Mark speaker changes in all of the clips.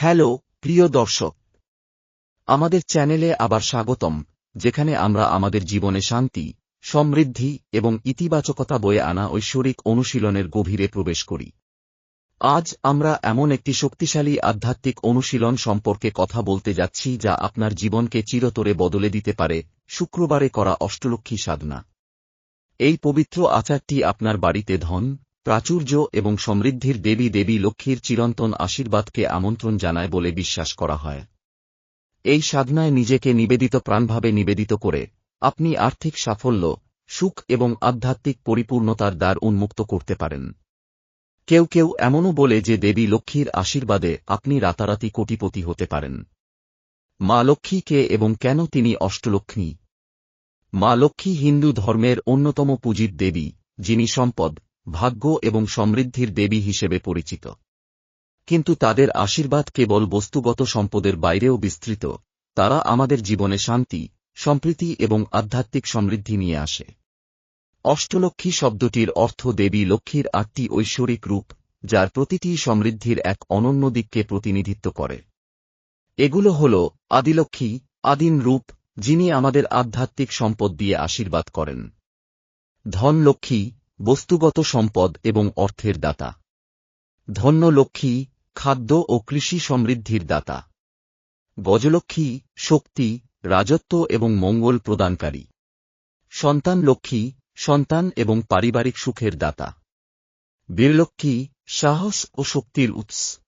Speaker 1: Hello, প্রিয় দর্শক। আমাদের চ্যানেলে আবার স্বাগতম, যেখানে আমরা আমাদের জীবনে শান্তি, সমৃদ্ধি এবং ইতিবাচকতা বয়ে আনা ঐশ্বরিক অনুশীলনের গভীরে প্রবেশ করি। আজ আমরা এমন একটি শক্তিশালী আধ্যাত্মিক অনুশীলন সম্পর্কে কথা বলতে যাচ্ছি যা আপনার জীবনকে চিরতরে বদলে দিতে পারে, শুক্রবারে করা অষ্টলক্ষ্মী সাধনা। এই পবিত্র আচারটি আপনার বাড়িতে ধন প্রাচুর্য এবং সমৃদ্ধির দেবী দেবী লক্ষ্মীর চিরন্তন আশীর্বাদকে আমন্ত্রণ জানায় বলে বিশ্বাস করা হয়। এই সাধনায় নিজেকে নিবেদিত প্রাণভাবে নিবেদিত করে আপনি আর্থিক সাফল্য, সুখ এবং আধ্যাত্মিক পরিপূর্ণতার দ্বার উন্মুক্ত করতে পারেন। কেউ কেউ এমনও বলে যে দেবী লক্ষ্মীর আশীর্বাদে আপনি রাতারাতি কোটিপতি হতে পারেন। মা লক্ষ্মী কে এবং কেন তিনি অষ্টলক্ষ্মী? মা লক্ষ্মী হিন্দু ধর্মের অন্যতম পূজিত দেবী, যিনি সম্পদ ভাগ্য এবং সমৃদ্ধির দেবী হিসেবে পরিচিত। কিন্তু তাদের আশীর্বাদ কেবল বস্তুগত সম্পদের বাইরেও বিস্তৃত। তারা আমাদের জীবনে শান্তি, সম্প্রীতি এবং আধ্যাত্মিক সমৃদ্ধি নিয়ে আসে। অষ্টলক্ষ্মী শব্দটির অর্থ দেবী লক্ষ্মীর আটটি ঐশ্বরিক রূপ, যার প্রতিটি সমৃদ্ধির এক অনন্য দিককে প্রতিনিধিত্ব করে। এগুলো হল আদিলক্ষ্মী আদিন রূপ, যিনি আমাদের আধ্যাত্মিক সম্পদ দিয়ে আশীর্বাদ করেন। ধন লক্ষ্মী বস্তুগত সম্পদ এবং অর্থের দাতা। ধন্য লক্ষ্মী, খাদ্য ও কৃষি সমৃদ্ধির দাতা। গজলক্ষ্মী, শক্তি, রাজত্ব এবং মঙ্গল প্রদানকারী। সন্তান লক্ষ্মী, সন্তান এবং পারিবারিক সুখের দাতা। বীরলক্ষ্মী, সাহস ও শক্তির উৎস।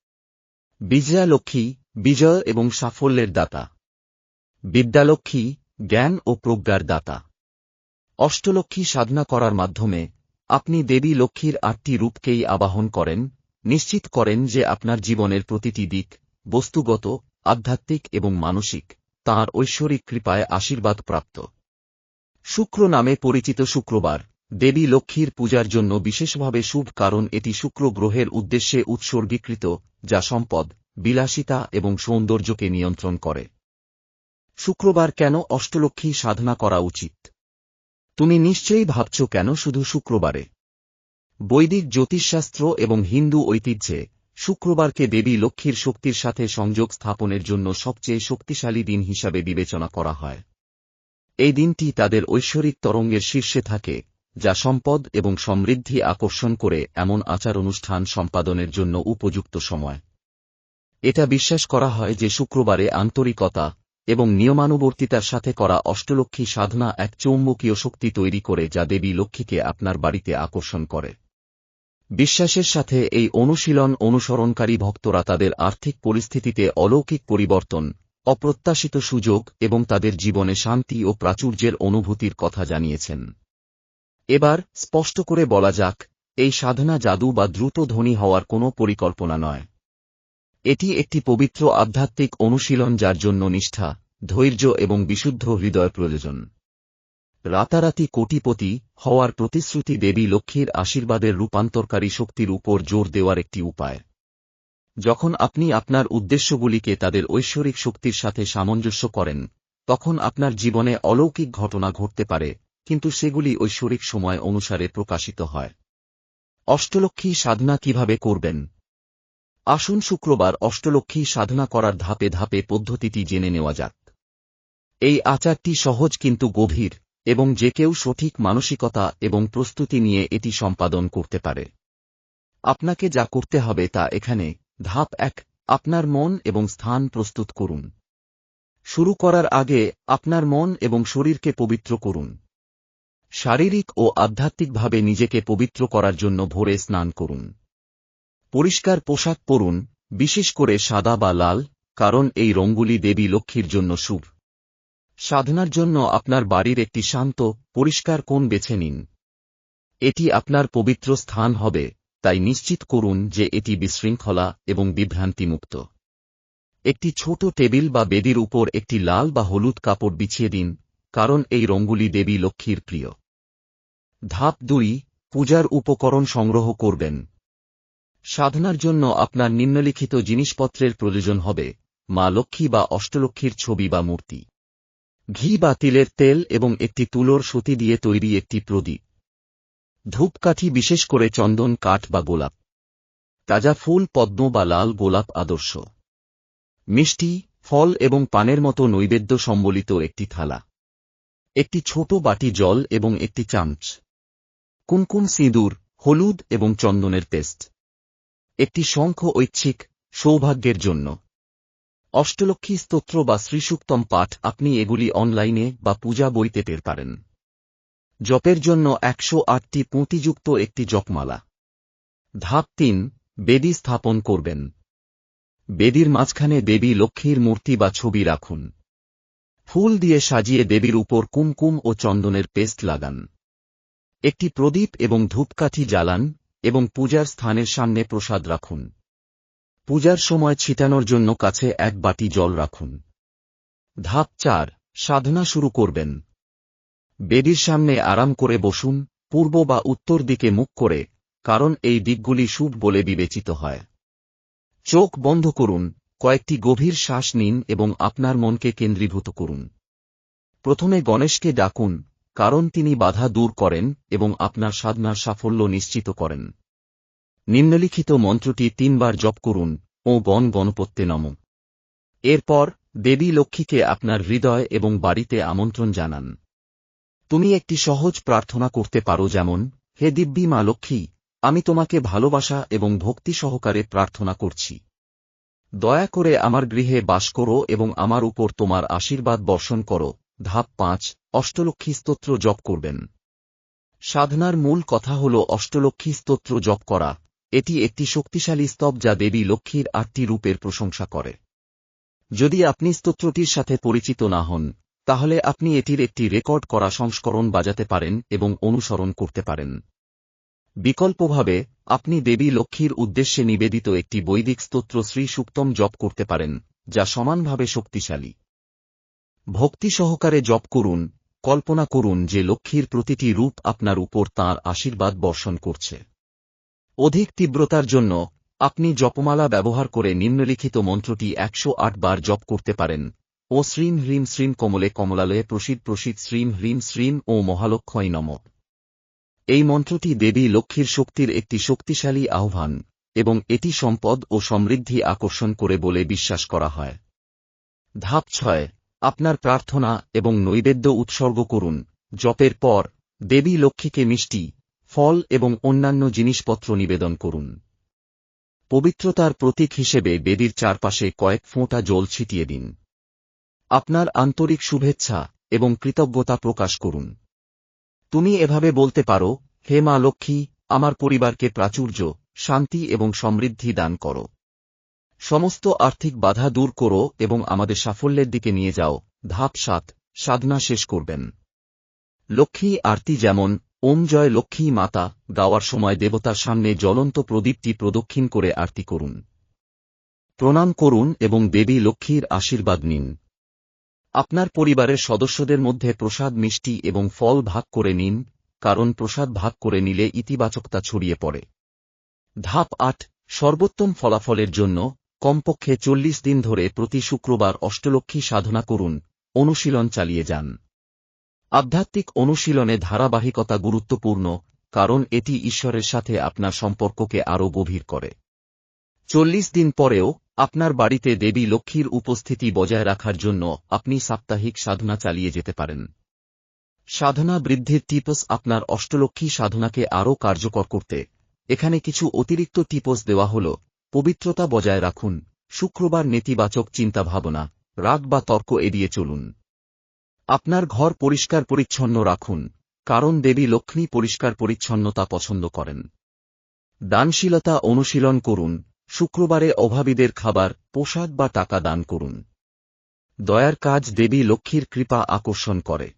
Speaker 1: বিজয়া লক্ষ্মী বিজয় এবং সাফল্যের দাতা। বিদ্যালক্ষ্মী, জ্ঞান ও প্রজ্ঞার দাতা। অষ্টলক্ষ্মী সাধনা করার মাধ্যমে আপনি দেবী লক্ষ্মীর আটটি রূপকেই আবাহন করেন, নিশ্চিত করেন যে আপনার জীবনের প্রতিটি দিক, বস্তুগত, আধ্যাত্মিক এবং মানসিক, তাঁর ঐশ্বরিক কৃপায় আশীর্বাদ প্রাপ্ত। শুক্র নামে পরিচিত শুক্রবার, দেবী লক্ষ্মীর পূজার জন্য বিশেষভাবে শুভ কারণ এটি শুক্র গ্রহের উদ্দেশ্যে উৎসর্গীকৃত, যা সম্পদ, বিলাসিতা এবং সৌন্দর্যকে নিয়ন্ত্রণ করে। শুক্রবার কেন অষ্টলক্ষ্মী সাধনা করা উচিত? তুমি নিশ্চয়ই ভাবছ কেন শুধু শুক্রবারে? বৈদিক জ্যোতিষশাস্ত্র এবং হিন্দু ঐতিহ্যে শুক্রবারকে দেবী লক্ষ্মীর শক্তির সাথে সংযোগ স্থাপনের জন্য সবচেয়ে শক্তিশালী দিন হিসাবে বিবেচনা করা হয়। এই দিনটি তাদের ঐশ্বরিক তরঙ্গের শীর্ষে থাকে, যা সম্পদ এবং সমৃদ্ধি আকর্ষণ করে এমন আচার অনুষ্ঠান সম্পাদনের জন্য উপযুক্ত সময়। এটা বিশ্বাস করা হয় যে শুক্রবারে আন্তরিকতা এবং নিয়মানুবর্তিতার সাথে করা অষ্টলক্ষ্মী সাধনা এক চৌম্বকীয় শক্তি তৈরি করে যা দেবী লক্ষ্মীকে আপনার বাড়িতে আকর্ষণ করে। বিশ্বাসের সাথে এই অনুশীলন অনুসরণকারী ভক্তরা তাদের আর্থিক পরিস্থিতিতে অলৌকিক পরিবর্তন, অপ্রত্যাশিত সুযোগ এবং তাদের জীবনে শান্তি ও প্রাচুর্যের অনুভূতির কথা জানিয়েছেন। এবার স্পষ্ট করে বলা যাক, এই সাধনা জাদু বা দ্রুত ধনী হওয়ার কোনো পরিকল্পনা নয়। এটি একটি পবিত্র আধ্যাত্মিক অনুশীলন যার জন্য নিষ্ঠা, ধৈর্য এবং বিশুদ্ধ হৃদয় প্রয়োজন। রাতারাতি কোটিপতি হওয়ার প্রতিশ্রুতি দেবী লক্ষ্মীর আশীর্বাদের রূপান্তরকারী শক্তির উপর জোর দেওয়ার একটি উপায়। যখন আপনি আপনার উদ্দেশ্যগুলিকে তাদের ঐশ্বরিক শক্তির সাথে সামঞ্জস্য করেন, তখন আপনার জীবনে অলৌকিক ঘটনা ঘটতে পারে, কিন্তু সেগুলি ঐশ্বরিক সময় অনুসারে প্রকাশিত হয়। অষ্টলক্ষ্মী সাধনা কীভাবে করবেন? আসুন শুক্রবার অষ্টলক্ষ্মী সাধনা করার ধাপে ধাপে পদ্ধতিটি জেনে নেওয়া যাক। এই আচারটি সহজ কিন্তু গভীর, এবং যে কেউ সঠিক মানসিকতা এবং প্রস্তুতি নিয়ে এটি সম্পাদন করতে পারে। আপনাকে যা করতে হবে তা এখানে, ধাপ এক, আপনার মন এবং স্থান প্রস্তুত করুন। শুরু করার আগে আপনার মন এবং শরীরকে পবিত্র করুন। শারীরিক ও আধ্যাত্মিকভাবে নিজেকে পবিত্র করার জন্য ভোরে স্নান করুন। পরিষ্কার পোশাক পরুন, বিশেষ করে সাদা বা লাল, কারণ এই রঙগুলি দেবী লক্ষ্মীর জন্য শুভ। সাধনার জন্য আপনার বাড়ির একটি শান্ত, পরিষ্কার কোণ বেছে নিন। এটি আপনার পবিত্র স্থান হবে, তাই নিশ্চিত করুন যে এটি বিশৃঙ্খলা এবং বিভ্রান্তিমুক্ত। একটি ছোট টেবিল বা বেদির উপর একটি লাল বা হলুদ কাপড় বিছিয়ে দিন, কারণ এই রঙগুলি দেবী লক্ষ্মীর প্রিয়। ধাপ দুই, পূজার উপকরণ সংগ্রহ করবেন। সাধনার জন্য আপনার নিম্নলিখিত জিনিসপত্রের প্রয়োজন হবে, মা লক্ষ্মী বা অষ্টলক্ষ্মীর ছবি বা মূর্তি। ঘি বা তিলের তেল এবং একটি তুলোর সুতি দিয়ে তৈরি একটি প্রদীপ। ধূপকাঠি বিশেষ করে চন্দন, কাঠ বা গোলাপ। তাজা ফুল, পদ্ম বা লাল গোলাপ আদর্শ। মিষ্টি, ফল এবং পানের মতো নৈবেদ্য সম্বলিত একটি থালা। একটি ছোট বাটি জল এবং একটি চামচ। কুমকুম সিঁদুর, হলুদ এবং চন্দনের পেস্ট। একটি শঙ্খ ঐচ্ছিক সৌভাগ্যের জন্য। অষ্টলক্ষ্মী স্তোত্র বা শ্রীসুক্তম পাঠ আপনি এগুলি অনলাইনে বা পূজা বইতে পের পারেন। জপের জন্য একশো আটটি পুঁতিযুক্ত একটি জপমালা। ধাপ তিন, বেদি স্থাপন করবেন। বেদির মাঝখানে দেবী লক্ষ্মীর মূর্তি বা ছবি রাখুন। ফুল দিয়ে সাজিয়ে দেবীর উপর কুমকুম ও চন্দনের পেস্ট লাগান। একটি প্রদীপ এবং ধূপকাঠি জ্বালান এবং পূজার স্থানের সামনে প্রসাদ রাখুন। পূজার সময় ছিটানোর জন্য কাছে এক বাটি জল রাখুন। ধাপ চার, সাধনা শুরু করবেন। বেদির সামনে আরাম করে বসুন, পূর্ব বা উত্তর দিকে মুখ করে, কারণ এই দিকগুলি শুভ বলে বিবেচিত হয়। চোখ বন্ধ করুন, কয়েকটি গভীর শ্বাস নিন এবং আপনার মনকে কেন্দ্রীভূত করুন। প্রথমে গণেশকে ডাকুন কারণ তিনি বাধা দূর করেন এবং আপনার সাধনার সাফল্য নিশ্চিত করেন। নিম্নলিখিত মন্ত্রটি তিনবার জপ করুন, ও গণ গণপত্যে নম। এরপর, দেবী লক্ষ্মীকে আপনার হৃদয় এবং বাড়িতে আমন্ত্রণ জানান। তুমি একটি সহজ প্রার্থনা করতে পারো যেমন, হে দিব্যি মা লক্ষ্মী, আমি তোমাকে ভালোবাসা এবং ভক্তি সহকারে প্রার্থনা করছি। দয়া করে আমার গৃহে বাস করো এবং আমার উপর তোমার আশীর্বাদ বর্ষণ করো। ধাপ পাঁচ অষ্টলক্ষ্মী স্তোত্র জপ করবেন। সাধনার মূল কথা হল অষ্টলক্ষ্মী স্তোত্র জপ করা। এটি একটি শক্তিশালী স্তব যা দেবী লক্ষ্মীর আটটি রূপের প্রশংসা করে। যদি আপনি স্তোত্রটির সাথে পরিচিত না হন, তাহলে আপনি এটির একটি রেকর্ড করা সংস্করণ বাজাতে পারেন এবং অনুসরণ করতে পারেন। বিকল্পভাবে, আপনি দেবী লক্ষ্মীর উদ্দেশ্যে নিবেদিত একটি বৈদিক স্তোত্র শ্রী সুক্তম জপ করতে পারেন, যা সমানভাবে শক্তিশালী। ভক্তি সহকারে জপ করুন কল্পনা করুন যে লক্ষ্মীর প্রতিটি রূপ আপনার উপর তাঁর আশীর্বাদ বর্ষণ করছে। অধিক তীব্রতার জন্য আপনি জপমালা ব্যবহার করে নিম্নলিখিত মন্ত্রটি একশো আট বার জপ করতে পারেন। ও শ্রীম হ্রিম শ্রীম কমলে কমলালয়ে প্রসিদ প্রসিদ শ্রীম হ্রিম শ্রীম ও মহালক্ষয় নম। এই মন্ত্রটি দেবী লক্ষ্মীর শক্তির একটি শক্তিশালী আহ্বান এবং এটি সম্পদ ও সমৃদ্ধি আকর্ষণ করে বলে বিশ্বাস করা হয়। ধাপ ছয়। আপনার প্রার্থনা এবং নৈবেদ্য উৎসর্গ করুন। জপের পর দেবী লক্ষ্মীকে মিষ্টি, ফল এবং অন্যান্য জিনিসপত্র নিবেদন করুন। পবিত্রতার প্রতীক হিসেবে বেদির চারপাশে কয়েক ফোঁটা জল ছিটিয়ে দিন। আপনার আন্তরিক শুভেচ্ছা এবং কৃতজ্ঞতা প্রকাশ করুন। তুমি এভাবে বলতে পারো, হে মা লক্ষ্মী, আমার পরিবারকে প্রাচুর্য, শান্তি এবং সমৃদ্ধি দান করো। সমস্ত আর্থিক বাধা দূর করো এবং আমাদের সাফল্যের দিকে নিয়ে যাও। ধাপ সাত, সাধনা শেষ করবেন। লক্ষ্মী আরতি যেমন, ওম জয় লক্ষ্মী মাতা, গাওয়ার সময় দেবতার সামনে জ্বলন্ত প্রদীপটি প্রদক্ষিণ করে আরতি করুন। প্রণাম করুন এবং দেবী লক্ষ্মীর আশীর্বাদ নিন। আপনার পরিবারের সদস্যদের মধ্যে প্রসাদ মিষ্টি এবং ফল ভাগ করে নিন, কারণ প্রসাদ ভাগ করে নিলে ইতিবাচকতা ছড়িয়ে পড়ে। ধাপ আট, সর্বোত্তম ফলাফলের জন্য কমপক্ষে চল্লিশ দিন ধরে প্রতি শুক্রবার অষ্টলক্ষ্মী সাধনা করুন, অনুশীলন চালিয়ে যান। আধ্যাত্মিক অনুশীলনে ধারাবাহিকতা গুরুত্বপূর্ণ, কারণ এটি ঈশ্বরের সাথে আপনার সম্পর্ককে আরও গভীর করে। চল্লিশ দিন পরেও আপনার বাড়িতে দেবী লক্ষ্মীর উপস্থিতি বজায় রাখার জন্য আপনি সাপ্তাহিক সাধনা চালিয়ে যেতে পারেন। সাধনা বৃদ্ধির টিপস আপনার অষ্টলক্ষ্মী সাধনাকে আরও কার্যকর করতে। এখানে কিছু অতিরিক্ত টিপস দেওয়া হল। পবিত্রতা বজায় রাখুন, শুক্রবার নেতিবাচক চিন্তাভাবনা, রাগ বা তর্ক এড়িয়ে চলুন। আপনার ঘর পরিষ্কার পরিচ্ছন্ন রাখুন, কারণ দেবী লক্ষ্মী পরিষ্কার পরিচ্ছন্নতা পছন্দ করেন। দানশীলতা অনুশীলন করুন, শুক্রবারে অভাবীদের খাবার, পোশাক বা টাকা দান করুন। দয়ার কাজ দেবী লক্ষ্মীর কৃপা আকর্ষণ করে।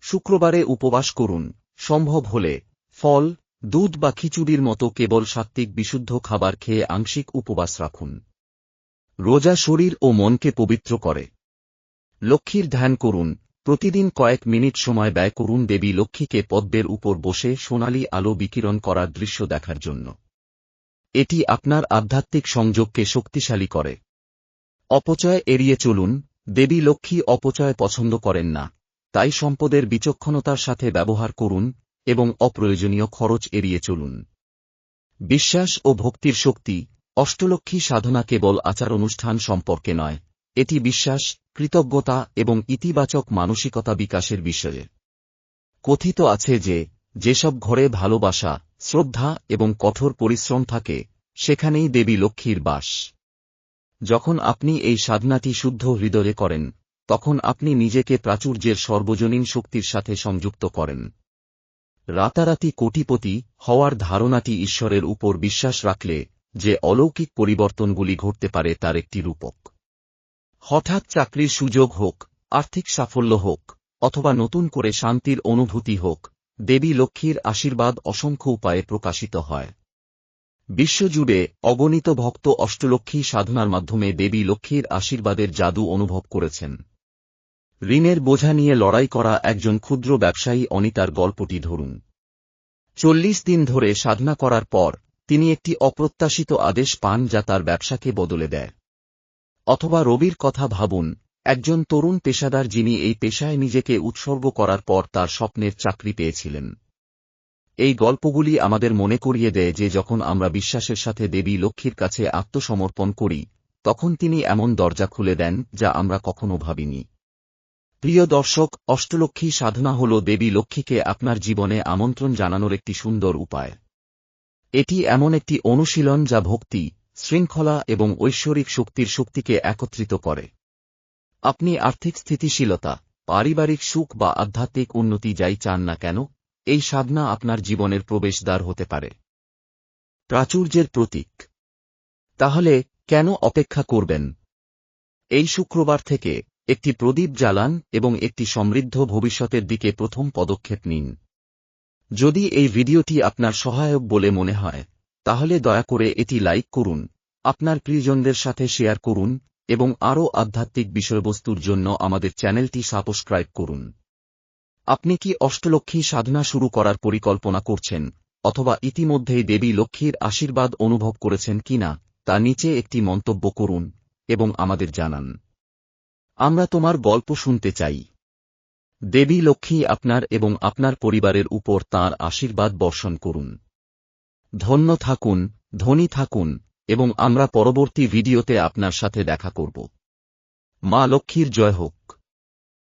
Speaker 1: শুক্রবারে উপবাস করুন, সম্ভব হলে ফল দুধ বা খিচুড়ির মতো কেবল সাত্ত্বিক বিশুদ্ধ খাবার খেয়ে আংশিক উপবাস রাখুন। রোজা শরীর ও মনকে পবিত্র করে। লক্ষ্মীর ধ্যান করুন। প্রতিদিন কয়েক মিনিট সময় ব্যয় করুন দেবী লক্ষ্মীকে পদ্মের উপর বসে সোনালি আলো বিকিরণ করার দৃশ্য দেখার জন্য। এটি আপনার আধ্যাত্মিক সংযোগকে শক্তিশালী করে। অপচয় এড়িয়ে চলুন। দেবী লক্ষ্মী অপচয় পছন্দ করেন না। তাই সম্পদের বিচক্ষণতার সাথে ব্যবহার করুন। এবং অপ্রয়োজনীয় খরচ এড়িয়ে চলুন। বিশ্বাস ও ভক্তির শক্তি অষ্টলক্ষ্মী সাধনা কেবল আচার অনুষ্ঠান সম্পর্কে নয়, এটি বিশ্বাস, কৃতজ্ঞতা এবং ইতিবাচক মানসিকতা বিকাশের বিষয়ে। কথিত আছে যে, যেসব ঘরে ভালোবাসা, শ্রদ্ধা এবং কঠোর পরিশ্রম থাকে, সেখানেই দেবী লক্ষ্মীর বাস। যখন আপনি এই সাধনাটি শুদ্ধ হৃদয়ে করেন, তখন আপনি নিজেকে প্রাচুর্যের সর্বজনীন শক্তির সাথে সংযুক্ত করেন। রাতারাতি কোটিপতি হওয়ার ধারণাটি ঈশ্বরের উপর বিশ্বাস রাখলে যে অলৌকিক পরিবর্তনগুলি ঘটতে পারে তার একটি রূপক। হঠাৎ চাকরির সুযোগ হোক, আর্থিক সাফল্য হোক, অথবা নতুন করে শান্তির অনুভূতি হোক, দেবী লক্ষ্মীর আশীর্বাদ অসংখ্য উপায়ে প্রকাশিত হয়। বিশ্বজুড়ে অগণিত ভক্ত অষ্টলক্ষ্মী সাধনার মাধ্যমে দেবী লক্ষ্মীর আশীর্বাদের জাদু অনুভব করেছেন। ঋণের বোঝা নিয়ে লড়াই করা একজন ক্ষুদ্র ব্যবসায়ী অনিতার গল্পটি ধরুন। চল্লিশ দিন ধরে সাধনা করার পর তিনি একটি অপ্রত্যাশিত আদেশ পান যা তার ব্যবসাকে বদলে দেয়। অথবা রবির কথা ভাবুন, একজন তরুণ পেশাদার যিনি এই পেশায় নিজেকে উৎসর্গ করার পর তার স্বপ্নের চাকরি পেয়েছিলেন। এই গল্পগুলি আমাদের মনে করিয়ে দেয় যে যখন আমরা বিশ্বাসের সাথে দেবী লক্ষ্মীর কাছে আত্মসমর্পণ করি, তখন তিনি এমন দরজা খুলে দেন যা আমরা কখনো ভাবিনি। প্রিয় দর্শক, অষ্টলক্ষ্মী সাধনা হল দেবী লক্ষ্মীকে আপনার জীবনে আমন্ত্রণ জানানোর একটি সুন্দর উপায়। এটি এমন একটি অনুশীলন যা ভক্তি, শৃঙ্খলা এবং ঐশ্বরিক শক্তির শক্তিকে একত্রিত করে। আপনি আর্থিক স্থিতিশীলতা, পারিবারিক সুখ বা আধ্যাত্মিক উন্নতি যাই চান না কেন, এই সাধনা আপনার জীবনের প্রবেশদ্বার হতে পারে। প্রাচুর্যের প্রতীক। তাহলে, কেন অপেক্ষা করবেন? এই শুক্রবার থেকে একটি প্রদীপ জ্বালান এবং একটি সমৃদ্ধ ভবিষ্যতের দিকে প্রথম পদক্ষেপ নিন। যদি এই ভিডিওটি আপনার সহায়ক বলে মনে হয়, তাহলে দয়া করে এটি লাইক করুন, আপনার প্রিয়জনদের সাথে শেয়ার করুন, এবং আরও আধ্যাত্মিক বিষয়বস্তুর জন্য আমাদের চ্যানেলটি সাবস্ক্রাইব করুন। আপনি কি অষ্টলক্ষ্মী সাধনা শুরু করার পরিকল্পনা করছেন, অথবা ইতিমধ্যেই দেবী লক্ষ্মীর আশীর্বাদ অনুভব করেছেন কিনা, তা নিচে একটি মন্তব্য করুন, এবং আমাদের জানান। আমরা তোমার গল্প শুনতে চাই। দেবী লক্ষ্মী আপনার এবং আপনার পরিবারের উপর তার আশীর্বাদ বর্ষণ করুন। ধন্য থাকুন, ধনী থাকুন, এবং আমরা পরবর্তী ভিডিওতে আপনার সাথে দেখা করব। মা লক্ষ্মীর জয় হোক।